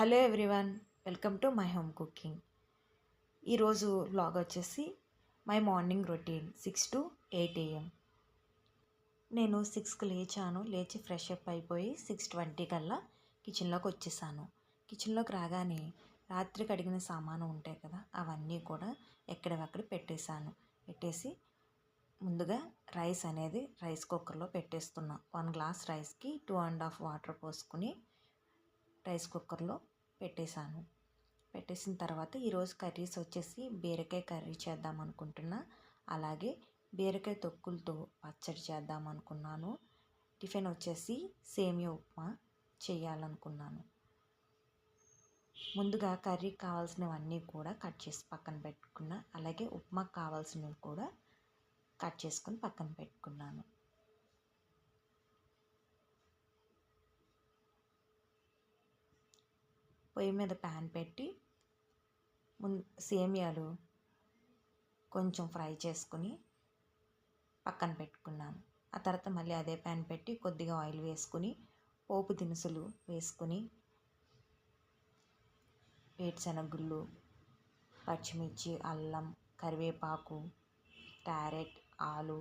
Hello everyone welcome to my home cooking. ఈరోజు vlog వచ్చేసి my morning routine six to eight AM. నేను సిక్స్కి లేచాను లేచి ఫ్రెష్ అప్ అయిపోయి సిక్స్ ట్వంటీ కల్లా కిచెన్లోకి వచ్చేసాను. కిచెన్లోకి రాగానే రాత్రి కడిగిన సామాను ఉంటాయి కదా అవన్నీ కూడా ఎక్కడవక్కడ పెట్టేశాను. పెట్టేసి ముందుగా రైస్ అనేది రైస్ కుక్కర్లో పెట్టేస్తున్నా. వన్ గ్లాస్ రైస్కి టూ అండ్ హాఫ్ వాటర్ పోసుకుని రైస్ కుక్కర్లో పెట్టేశాను. పెట్టేసిన తర్వాత ఈరోజు కర్రీస్ వచ్చేసి బీరకాయ కర్రీ చేద్దాం అనుకుంటున్నా. అలాగే బీరకాయ తొక్కులతో పచ్చడి చేద్దాం అనుకున్నాను. టిఫిన్ వచ్చేసి సేమియా ఉప్మా చేయాలనుకున్నాను. ముందుగా కర్రీ కావాల్సినవన్నీ కూడా కట్ చేసి పక్కన పెట్టుకున్నా. అలాగే ఉప్మాకు కావాల్సినవి కూడా కట్ చేసుకొని పక్కన పెట్టుకున్నాను. పొయ్యి మీద ప్యాన్ పెట్టి ముందు సేమియాలు కొంచెం ఫ్రై చేసుకుని పక్కన పెట్టుకున్నాను. ఆ తర్వాత మళ్ళీ అదే ప్యాన్ పెట్టి కొద్దిగా ఆయిల్ వేసుకుని పోపు దినుసులు వేసుకుని వేరుశనగుళ్ళు పచ్చిమిర్చి అల్లం కరివేపాకు క్యారెట్ ఆలు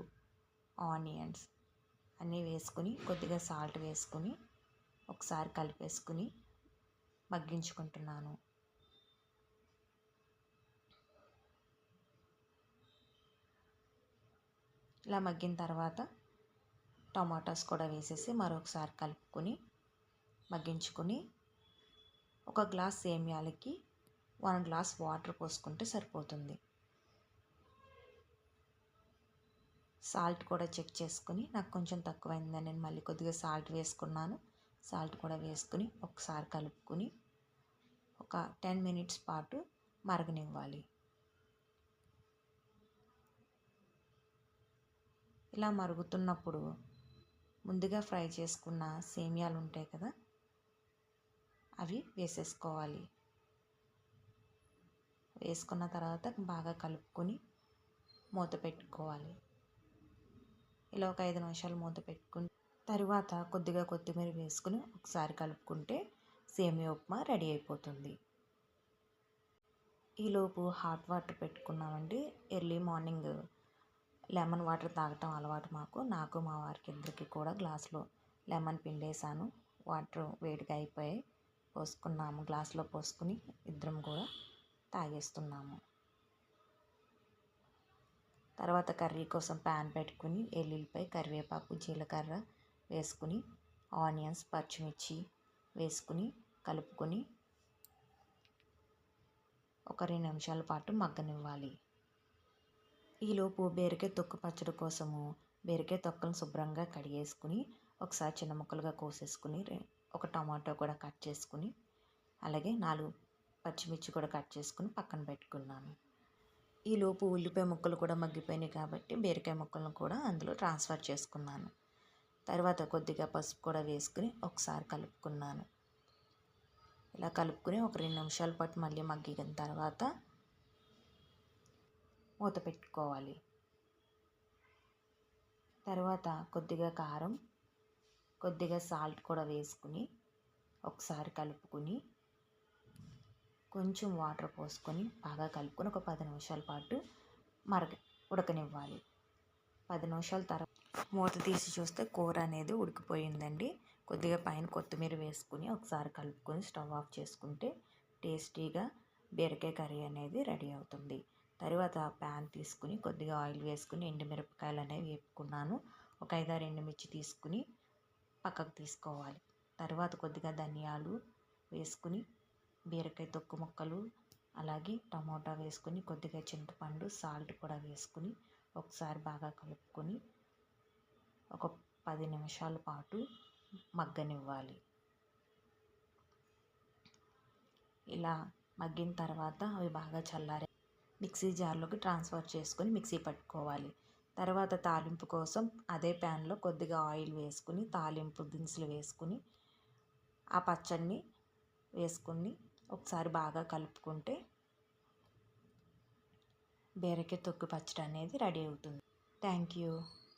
ఆనియన్స్ అన్నీ వేసుకుని కొద్దిగా సాల్ట్ వేసుకుని ఒకసారి కలిపేసుకుని మగ్గించుకుంటున్నాను. ఇలా మగ్గిన తర్వాత టమాటాస్ కూడా వేసేసి మరొకసారి కలుపుకొని మగ్గించుకొని ఒక గ్లాస్ సేమియాలకి వన్ గ్లాస్ వాటర్ పోసుకుంటే సరిపోతుంది. సాల్ట్ కూడా చెక్ చేసుకుని నాకు కొంచెం తక్కువైందని నేను మళ్ళీ కొద్దిగా సాల్ట్ వేసుకున్నాను. సాల్ట్ కూడా వేసుకుని ఒకసారి కలుపుకొని ఒక టెన్ మినిట్స్ పాటు మరగనివ్వాలి. ఇలా మరుగుతున్నప్పుడు ముందుగా ఫ్రై చేసుకున్న సేమియాలు ఉంటాయి కదా అవి వేసేసుకోవాలి. వేసుకున్న తర్వాత బాగా కలుపుకొని మూత పెట్టుకోవాలి. ఇలా ఒక ఐదు నిమిషాలు మూత పెట్టుకుని తరువాత కొద్దిగా కొత్తిమీర వేసుకుని ఒకసారి కలుపుకుంటే సేమియా ఉప్మా రెడీ అయిపోతుంది. ఈలోపు హాట్ వాటర్ పెట్టుకున్నామండి. ఎర్లీ మార్నింగ్ లెమన్ వాటర్ తాగటం అలవాటు మాకు. నాకు మా వారికి ఇద్దరికి కూడా గ్లాస్లో లెమన్ పిండేసాను వాటర్ వేడిగా అయిపోయి పోసుకున్నాము. గ్లాస్లో పోసుకుని ఇద్దరం కూడా తాగేస్తున్నాము. తర్వాత కర్రీ కోసం ప్యాన్ పెట్టుకుని ఎల్లుల్లిపాయ కరివేపాకు జీలకర్ర వేసుకుని ఆనియన్స్ పచ్చిమిర్చి వేసుకుని కలుపుకొని ఒక రెండు నిమిషాల పాటు మగ్గనివ్వాలి. ఈలోపు బీరకాయ తొక్కు పచ్చడి కోసము బీరకాయ తొక్కలను శుభ్రంగా కడిగేసుకుని ఒకసారి చిన్న ముక్కలుగా కోసేసుకుని ఒక టమాటో కూడా కట్ చేసుకుని అలాగే నాలుగు పచ్చిమిర్చి కూడా కట్ చేసుకుని పక్కన పెట్టుకున్నాను. ఈలోపు ఉల్లిపాయ ముక్కలు కూడా మగ్గిపోయినాయి కాబట్టి బీరకాయ ముక్కలను కూడా అందులో ట్రాన్స్ఫర్ చేసుకున్నాను. తర్వాత కొద్దిగా పసుపు కూడా వేసుకుని ఒకసారి కలుపుకున్నాను. ఇలా కలుపుకుని ఒక రెండు నిమిషాల పాటు మళ్ళీ మగ్గిన తర్వాత మూత పెట్టుకోవాలి. తర్వాత కొద్దిగా కారం కొద్దిగా సాల్ట్ కూడా వేసుకుని ఒకసారి కలుపుకుని కొంచెం వాటర్ పోసుకొని బాగా కలుపుకొని ఒక పది నిమిషాల పాటు మరగ ఉడకనివ్వాలి. పది నిమిషాల తర్వాత మూత తీసి చూస్తే కూర అనేది ఉడికిపోయిందండి. కొద్దిగా పైన కొత్తిమీర వేసుకుని ఒకసారి కలుపుకొని స్టవ్ ఆఫ్ చేసుకుంటే టేస్టీగా బీరకాయ కర్రీ అనేది రెడీ అవుతుంది. తర్వాత ప్యాన్ తీసుకుని కొద్దిగా ఆయిల్ వేసుకుని ఎండుమిరపకాయలు అనేవి వేపుకున్నాను. ఒక ఐదారు ఎండుమిర్చి తీసుకుని పక్కకు తీసుకోవాలి. తర్వాత కొద్దిగా ధనియాలు వేసుకుని బీరకాయ తొక్కు ముక్కలు అలాగే టమోటా వేసుకుని కొద్దిగా చింతపండు సాల్ట్ కూడా వేసుకుని ఒకసారి బాగా కలుపుకొని ఒక పది నిమిషాల పాటు మగ్గనివ్వాలి. ఇలా మగ్గిన తర్వాత అవి బాగా చల్లారి మిక్సీ జార్లోకి ట్రాన్స్ఫర్ చేసుకొని మిక్సీ పట్టుకోవాలి. తర్వాత తాలింపు కోసం అదే ప్యాన్లో కొద్దిగా ఆయిల్ వేసుకుని తాలింపు దినుసులు వేసుకుని ఆ పచ్చడిని వేసుకుని ఒకసారి బాగా కలుపుకుంటే బీరకాయ తొక్కు పచ్చడి అనేది రెడీ అవుతుంది. Thank you.